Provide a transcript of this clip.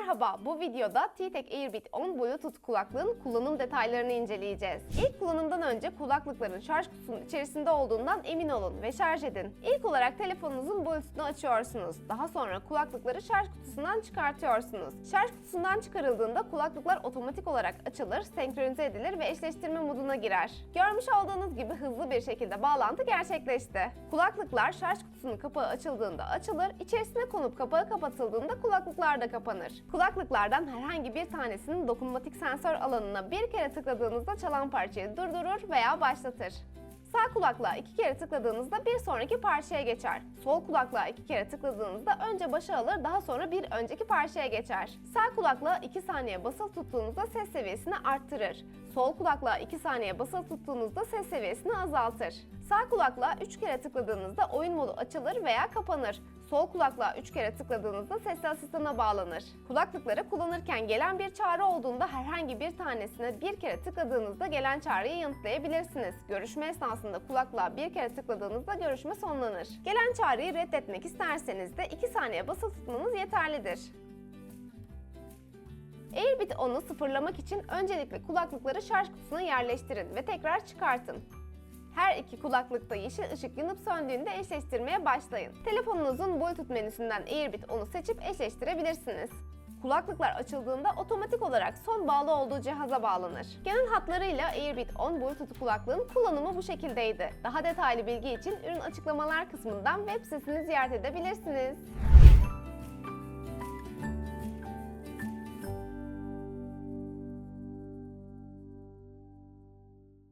Merhaba, bu videoda T-Tek Airbit 10 Bluetooth kulaklığın kullanım detaylarını inceleyeceğiz. İlk kullanımdan önce kulaklıkların şarj kutusunun içerisinde olduğundan emin olun ve şarj edin. İlk olarak telefonunuzun Bluetooth'unu açıyorsunuz. Daha sonra kulaklıkları şarj kutusundan çıkartıyorsunuz. Şarj kutusundan çıkarıldığında kulaklıklar otomatik olarak açılır, senkronize edilir ve eşleştirme moduna girer. Görmüş olduğunuz gibi hızlı bir şekilde bağlantı gerçekleşti. Kulaklıklar şarj kutusunun kapağı açıldığında açılır, içerisine konup kapağı kapatıldığında kulaklıklar da kapanır. Kulaklıklardan herhangi bir tanesinin dokunmatik sensör alanına bir kere tıkladığınızda çalan parçayı durdurur veya başlatır. Sağ kulaklığa iki kere tıkladığınızda bir sonraki parçaya geçer. Sol kulaklığa iki kere tıkladığınızda önce başa alır daha sonra bir önceki parçaya geçer. Sağ kulaklığa 2 saniye basılı tuttuğunuzda ses seviyesini arttırır. Sol kulaklığa 2 saniye basılı tuttuğunuzda ses seviyesini azaltır. Sağ kulaklığa 3 kere tıkladığınızda oyun modu açılır veya kapanır. Sol kulaklığa 3 kere tıkladığınızda sesli asistana bağlanır. Kulaklıkları kullanırken gelen bir çağrı olduğunda herhangi bir tanesine bir kere tıkladığınızda gelen çağrıyı yanıtlayabilirsiniz. Görüşme esnasında kulaklığa bir kere tıkladığınızda görüşme sonlanır. Gelen çağrıyı reddetmek isterseniz de 2 saniye basılı tutmanız yeterlidir. Airbit 10'u sıfırlamak için öncelikle kulaklıkları şarj kutusuna yerleştirin ve tekrar çıkartın. Her iki kulaklıkta yeşil ışık yanıp söndüğünde eşleştirmeye başlayın. Telefonunuzun Bluetooth menüsünden Airbit 10'u seçip eşleştirebilirsiniz. Kulaklıklar açıldığında otomatik olarak son bağlı olduğu cihaza bağlanır. Genel hatlarıyla Airbit 10 Bluetooth kulaklığın kullanımı bu şekildeydi. Daha detaylı bilgi için ürün açıklamalar kısmından web sitesini ziyaret edebilirsiniz.